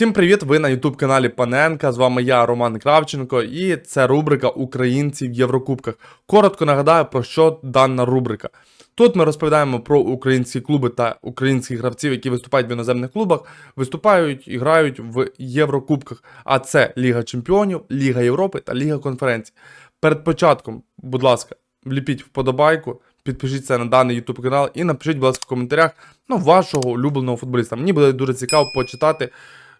Всім привіт! Ви на YouTube каналі Паненка. З вами я, Роман Кравченко, і це рубрика Українці в Єврокубках. Коротко нагадаю, про що дана рубрика. Тут ми розповідаємо про українські клуби та українських гравців, які виступають в іноземних клубах, виступають і грають в Єврокубках. А це Ліга Чемпіонів, Ліга Європи та Ліга Конференцій. Перед початком, будь ласка, вліпіть вподобайку, підпишіться на даний YouTube канал і напишіть, будь ласка, в коментарях ну, вашого улюбленого футболіста. Мені буде дуже цікаво почитати,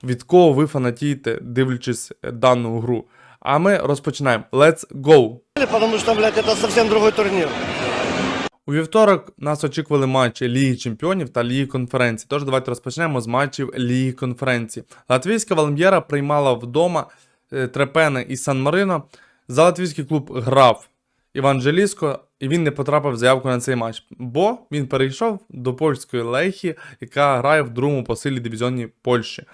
від кого ви фанатієте, дивлячись е, дану гру. А ми розпочинаємо. Let's go! Потому что, блядь, это совсем другой турнир. У вівторок нас очікували матчі Ліги Чемпіонів та Ліги Конференції. Тож давайте розпочнемо з матчів Ліги Конференції. Латвійська Валм'єра приймала вдома е, Трепене і Сан Марино. За латвійський клуб грав Іван Желіско, і він не потрапив в заявку на цей матч, бо він перейшов до польської Лехі, яка грає в другому по силі дивізіоні Польщі.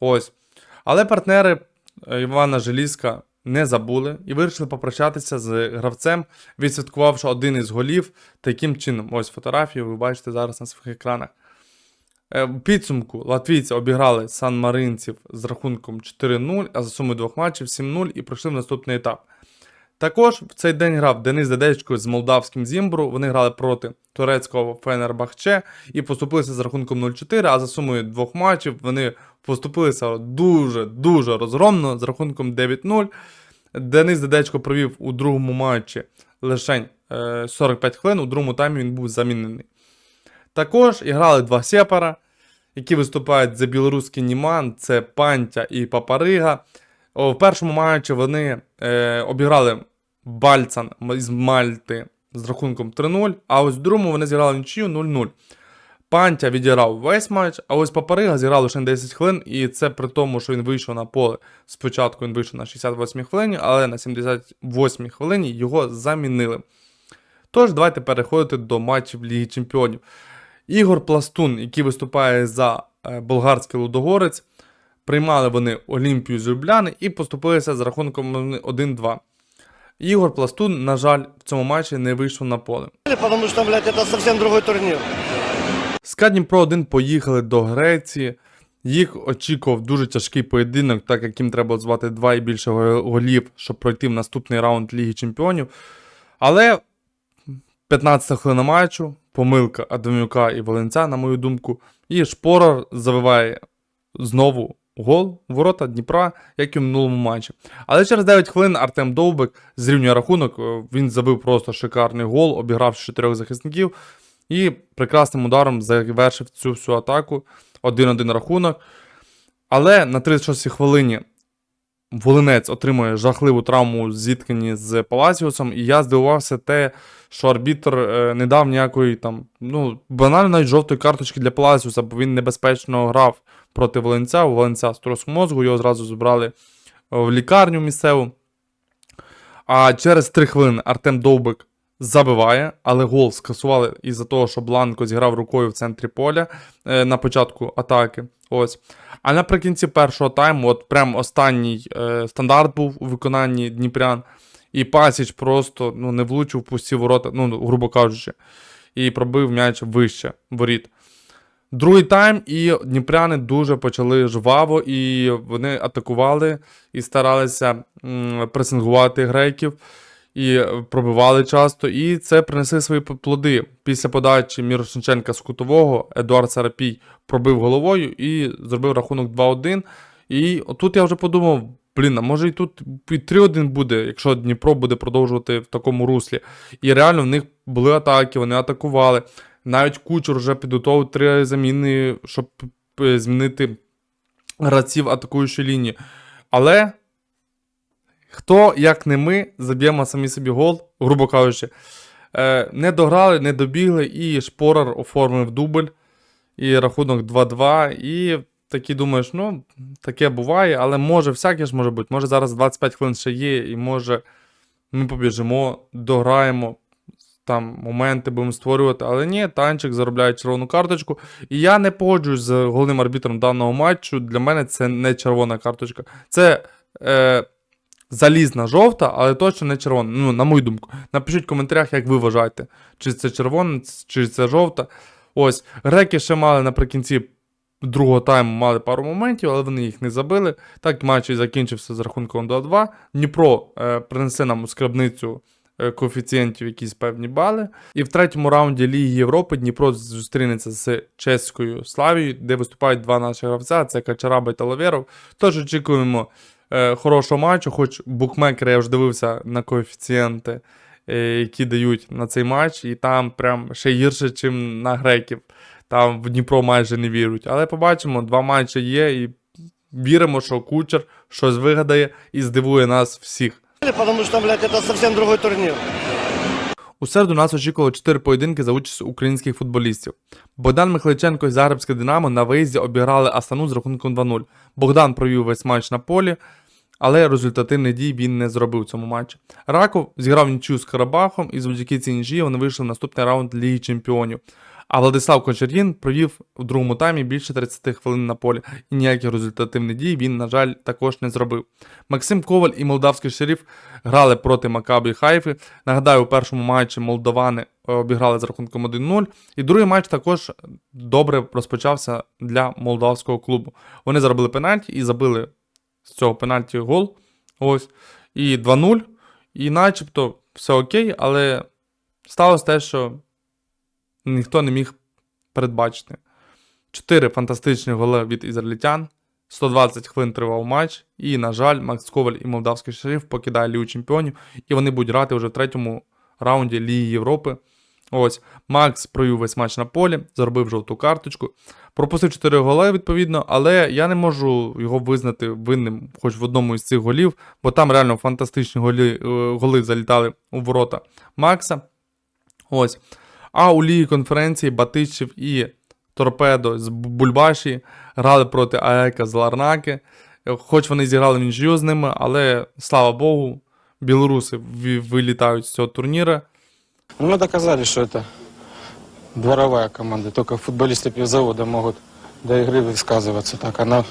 Ось. Але партнери е, Івана Желізка не забули і вирішили попрощатися з гравцем, відсвяткувавши один із голів таким чином. Ось фотографію ви бачите зараз на своїх екранах. Е, В підсумку латвійці обіграли сан-маринців з рахунком 4-0, а за сумою двох матчів 7-0 і пройшли в наступний етап. Також в цей день грав Денис Дедечко з молдавським Зімбру. Вони грали проти турецького Фенербахче і поступилися з рахунком 0-4, а за сумою двох матчів вони поступилися дуже-дуже розгромно з рахунком 9-0. Денис Дедечко провів у другому матчі лише 45 хвилин, у другому таймі він був замінений. Також іграли два сепара, які виступають за білоруський Німан, це Пантя і Папарига. В першому матчі вони е, обіграли Бальцан із Мальти з рахунком 3-0, а ось в другому вони зіграли нічию 0-0. Пантя відіграв весь матч, а ось Папарига зіграв лише 10 хвилин, і це при тому, що він вийшов на поле. Спочатку він вийшов на 68 хвилині, але на 78 хвилині його замінили. Тож, давайте переходити до матчів Ліги Чемпіонів. Ігор Пластун, який виступає за е, болгарський Лудогорець, приймали вони Олімпію з Любляни і поступилися з рахунком 1-2. Ігор Пластун, на жаль, в цьому матчі не вийшов на поле. Потому что, блядь, это совсем другой турнир. СКА Дніпро 1 поїхали до Греції. Їх очікував дуже тяжкий поєдинок, так як їм треба звати два і більше голів, щоб пройти в наступний раунд Ліги Чемпіонів. Але 15 хвилина матчу, помилка Адамюка і Волинця, на мою думку, і Шпорор завиває знову гол у ворота Дніпра, як і в минулому матчі. Але через 9 хвилин Артем Довбик зрівнює рахунок. Він забив просто шикарний гол, обігравши чотирьох захисників. І прекрасним ударом завершив цю всю атаку. 1-1 рахунок. Але на 36-й хвилині Волинець отримує жахливу травму зіткнені з Паласіусом, і я здивувався те, що арбітр е, не дав ніякої там, ну, банально навіть жовтої карточки для Паласіуса, бо він небезпечно грав проти Волинця. У Волинця струс мозгу, його зразу забрали е, в лікарню місцеву. А через 3 хвилини Артем Довбик забиває, але гол скасували із-за того, що Бланко зіграв рукою в центрі поля е, на початку атаки. Ось. А наприкінці першого тайму, от прям останній е, стандарт був у виконанні Дніпрян, і Пасіч просто ну, не влучив в пусті ворота, ну, грубо кажучи, і пробив м'яч вище воріт. Другий тайм, і дніпряни дуже почали жваво, і вони атакували і старалися пресингувати греків, і пробивали часто. І це принесли свої плоди. Після подачі Мірошниченка з кутового Едуард Сарапій пробив головою і зробив рахунок 2-1. І тут я вже подумав: блін, а може і тут і 3-1 буде, якщо Дніпро буде продовжувати в такому руслі. І реально в них були атаки, вони атакували. Навіть Кучер вже підготував три заміни, щоб е, змінити гравців атакуючої лінії. Але хто, як не ми, заб'ємо самі собі гол, грубо кажучи. Е, не дограли, не добігли, і Шпорер оформив дубль, і рахунок 2-2. І такий думаєш, ну, таке буває, але може всяке ж може бути. Може зараз 25 хвилин ще є, і може ми побіжимо, дограємо, там моменти будемо створювати, але ні, танчик заробляє червону карточку. І я не погоджуюсь з головним арбітром даного матчу. Для мене це не червона карточка. Це е, залізна жовта, але точно не червона. Ну, на мою думку. Напишіть в коментарях, як ви вважаєте, чи це червона, чи це жовта. Ось, греки ще мали наприкінці другого тайму мали пару моментів, але вони їх не забили. Так матч і закінчився з рахунком 2-2. Дніпро е, принесе нам у скарбницю е, коефіцієнтів якісь певні бали. І в третьому раунді Ліги Європи Дніпро зустрінеться з чеською Славією, де виступають два наші гравця: це Качараба і Талаверов. Тож очікуємо е, хорошого матчу, хоч букмекери я вже дивився на коефіцієнти, е, які дають на цей матч, і там прям ще гірше, ніж на греків. Там в Дніпро майже не вірують. Але побачимо, два матчі є, і віримо, що кучер щось вигадає і здивує нас всіх. Тому що блядь, це совсем другий турнир. У середу нас очікувало 4 поєдинки за участь українських футболістів. Богдан Михайличенко і Загребське Динамо на виїзді обіграли Астану з рахунком 2-0. Богдан провів весь матч на полі, але результативних дій він не зробив в цьому матчі. Раков зіграв нічю з Карабахом і завдяки цій нічиї вони вийшли в наступний раунд Ліги Чемпіонів. А Владислав Кочергін провів у другому таймі більше 30 хвилин на полі, і ніяких результативних дій він, на жаль, також не зробив. Максим Коваль і молдавський шериф грали проти Макабі Хайфи. Нагадаю, у першому матчі молдавани е, обіграли з рахунком 1-0. І другий матч також добре розпочався для молдавського клубу. Вони заробили пенальті і забили з цього пенальті гол. Ось. І 2-0. І начебто все окей, але сталося те, що ніхто не міг передбачити. Чотири фантастичні голи від ізраїльтян. 120 хвилин тривав матч, і, на жаль, Макс Коваль і молдавський шериф покидає Лігу Чемпіонів, і вони будуть грати вже в третьому раунді Ліги Європи. Ось, Макс провів весь матч на полі, заробив жовту карточку, пропустив 4 голи, відповідно, але я не можу його визнати винним хоч в одному із цих голів, бо там реально фантастичні голі, е, голи залітали у ворота Макса. Ось. А у лігі конференції Батищев і Торпедо з Бу- Бульбаші грали проти АЕКа з Ларнаки. Е, Хоч вони зіграли в нічию з ними, але слава Богу, білоруси ві- вилітають з цього турніру. Ну, мы доказали, что это дворовая команда. Только футболисты пивзавода могут до игры высказываться так. А на,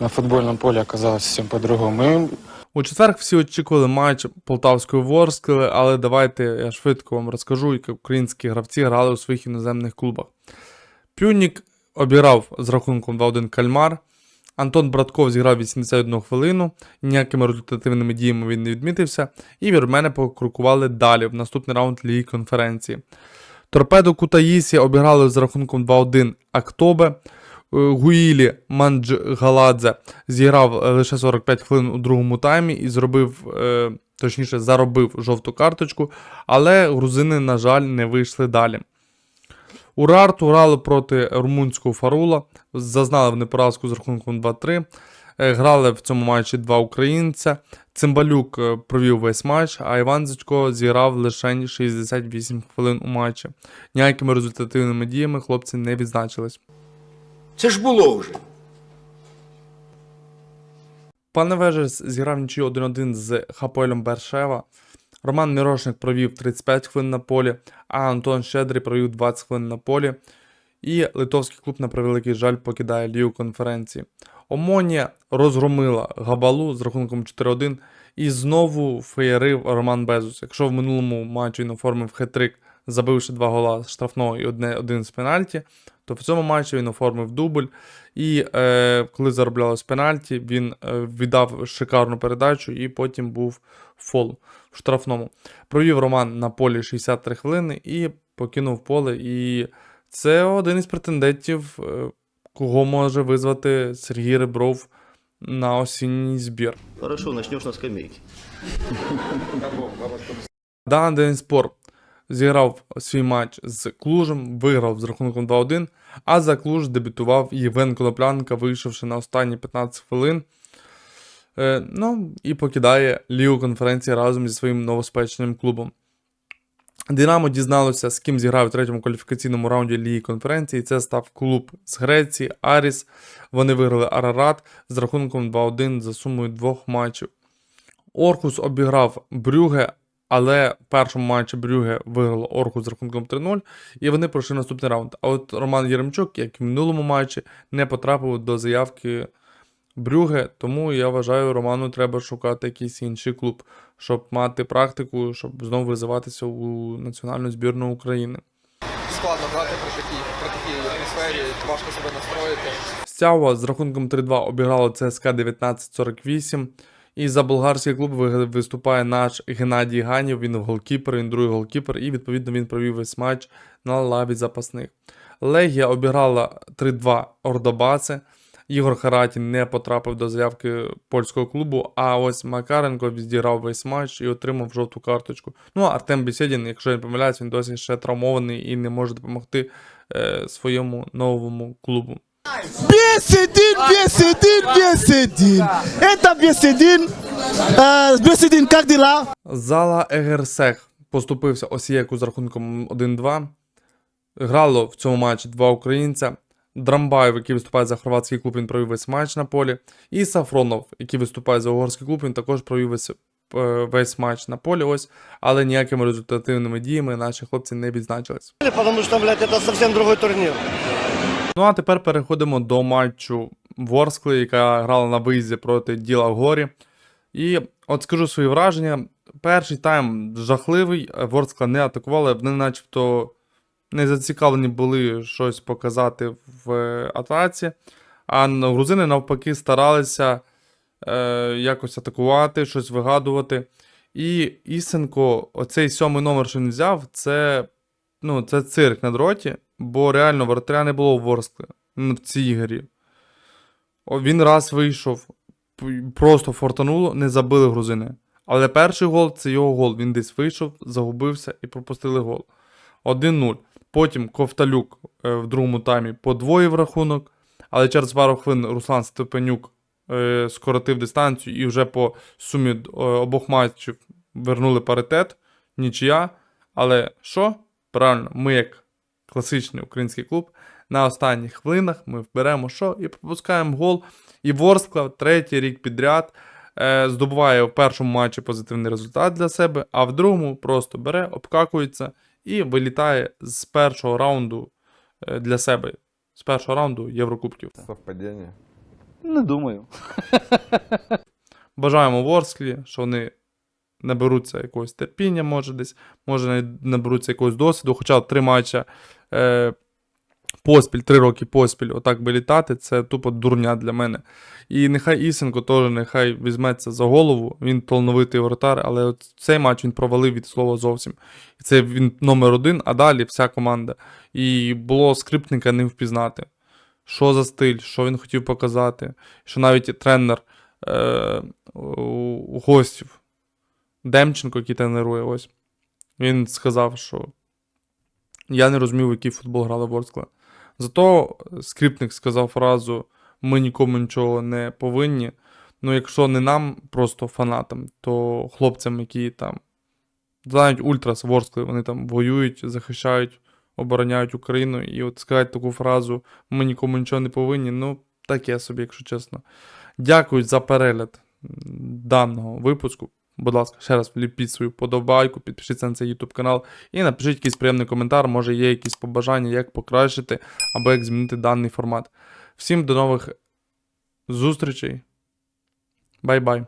на футбольном поле оказалось совсем по-другому. У четвер всі очікували матч Полтавської Ворскли, але давайте я швидко вам розкажу, як українські гравці грали у своїх іноземних клубах. Пюнік обіграв з рахунком 2-1 Кальмар. Антон Братков зіграв 81 хвилину, ніякими результативними діями він не відмітився, і вірмени покрокували далі в наступний раунд Ліги конференції. Торпедо Кутаїсі обіграли з рахунком 2-1 Актобе. Е, Гуїлі Манджгаладзе зіграв е, лише 45 хвилин у другому таймі і зробив, е, точніше, заробив жовту карточку, але грузини, на жаль, не вийшли далі. Урарту грали проти румунського Фарула, зазнали вони поразку з рахунком 2-3. Е, Грали в цьому матчі два українця. Цимбалюк провів весь матч, а Іван Зичко зіграв лише 68 хвилин у матчі. Ніякими результативними діями хлопці не відзначились. Це ж було вже. Пане Вежес зіграв нічию 1-1 з Хапоелем Бершева. Роман Мірошник провів 35 хвилин на полі, а Антон Щедрий провів 20 хвилин на полі. І литовський клуб, на превеликий жаль, покидає лігу конференції. Омонія розгромила Габалу з рахунком 4-1 і знову феєрив Роман Безус. Якщо в минулому матчі він оформив хет-трик, забивши два гола штрафного і один з пенальті, то в цьому матчі він оформив дубль. І е, коли зароблялось пенальті, він е, віддав шикарну передачу і потім був фол в штрафному. Провів Роман на полі 63 хвилини і покинув поле. І це один із претендентів, е, кого може визвати Сергій Ребров на осінній збір. Хорошо, начнешь на скамейке. Дан Денспор зіграв свій матч з Клужем, виграв з рахунком 2-1, а за Клуж дебютував Євген Коноплянка, вийшовши на останні 15 хвилин. Е, ну і покидає Лігу конференції разом зі своїм новоспеченим клубом. Динамо дізналося, з ким зіграв у третьому кваліфікаційному раунді Ліги конференції. Це став клуб з Греції, Аріс. Вони виграли Арарат з рахунком 2-1 за сумою двох матчів. Орхус обіграв Брюге, але в першому матчі Брюге виграло Орхус з рахунком 3-0, і вони пройшли наступний раунд. А от Роман Єремчук, як і в минулому матчі, не потрапив до заявки Брюге, тому я вважаю, Роману треба шукати якийсь інший клуб, щоб мати практику, щоб знову визиватися у національну збірну України. складно грати при такій, при такій атмосфері, важко себе настроїти. Стява з рахунком 3-2 обіграло ЦСКА 1948. І за болгарський клуб виступає наш Геннадій Ганів. Він голкіпер, він другий голкіпер, і відповідно він провів весь матч на лаві запасних. Легія обіграла 3-2 Ордобаси. Ігор Харатін не потрапив до заявки польського клубу, а ось Макаренко відіграв весь матч і отримав жовту карточку. Ну а Артем Бесєдін, якщо я не помиляюсь, він досі ще травмований і не може допомогти е, своєму новому клубу. Беседин, Беседин, Беседин. Это Беседин. Э, Беседин, как дела? Зала Егерсех поступився Осієку з рахунком 1-2. Грало в цьому матчі два українця. Драмбаєв, який виступає за хорватський клуб, він провів весь матч на полі. І Сафронов, який виступає за угорський клуб, він також провів весь, е, весь матч на полі. Ось, але ніякими результативними діями наші хлопці не відзначились. Потому что, блядь, это совсем другой турнир. Ну а тепер переходимо до матчу Ворскли, яка грала на виїзді проти Діла Горі. І от скажу свої враження. Перший тайм жахливий, Ворскла не атакувала, вони начебто не зацікавлені були щось показати в е, атаці. А грузини навпаки старалися е, якось атакувати, щось вигадувати. І Ісенко, оцей сьомий номер, що він взяв, це, ну, це цирк на дроті, бо реально воротаря не було в Ворсклі в цій грі. Він раз вийшов, просто фортануло, не забили грузини. Але перший гол це його гол. Він десь вийшов, загубився і пропустили гол. 1-0. Потім Ковталюк е, в другому таймі подвоїв рахунок, але через пару хвилин Руслан Степенюк е, скоротив дистанцію і вже по сумі е, обох матчів вернули паритет, нічия. Але що? Правильно, ми як класичний український клуб, на останніх хвилинах ми вберемо що і пропускаємо гол. І Ворскла третій рік підряд е, здобуває в першому матчі позитивний результат для себе, а в другому просто бере, обкакується і вилітає з першого раунду е, для себе. З першого раунду Єврокубків. Совпадение. Не думаю. Бажаємо Ворсклі, що вони наберуться якогось терпіння, може десь, може наберуться якогось досвіду. Хоча три матча е, поспіль, три роки поспіль, отак би літати, це тупо дурня для мене. І нехай Ісенко теж нехай візьметься за голову. Він талановитий воротар, але цей матч він провалив від слова зовсім. І це він номер один, а далі вся команда. І було скриптника не впізнати. Що за стиль, що він хотів показати, що навіть тренер е, у гостів Демченко, який тренує, ось, він сказав, що я не розумів, який футбол грали Ворскла. Зато скрипник сказав фразу: ми нікому нічого не повинні. Ну, якщо не нам, просто фанатам, то хлопцям, які там знають Ультрас Ворскли, вони там воюють, захищають, обороняють Україну. І от сказати таку фразу ми нікому нічого не повинні. Ну, таке собі, якщо чесно. Дякую за перегляд даного випуску. Будь ласка, ще раз вліпіть свою подобайку, підпишіться на цей YouTube канал і напишіть якийсь приємний коментар. Може є якісь побажання, як покращити або як змінити даний формат. Всім до нових зустрічей. Бай-бай.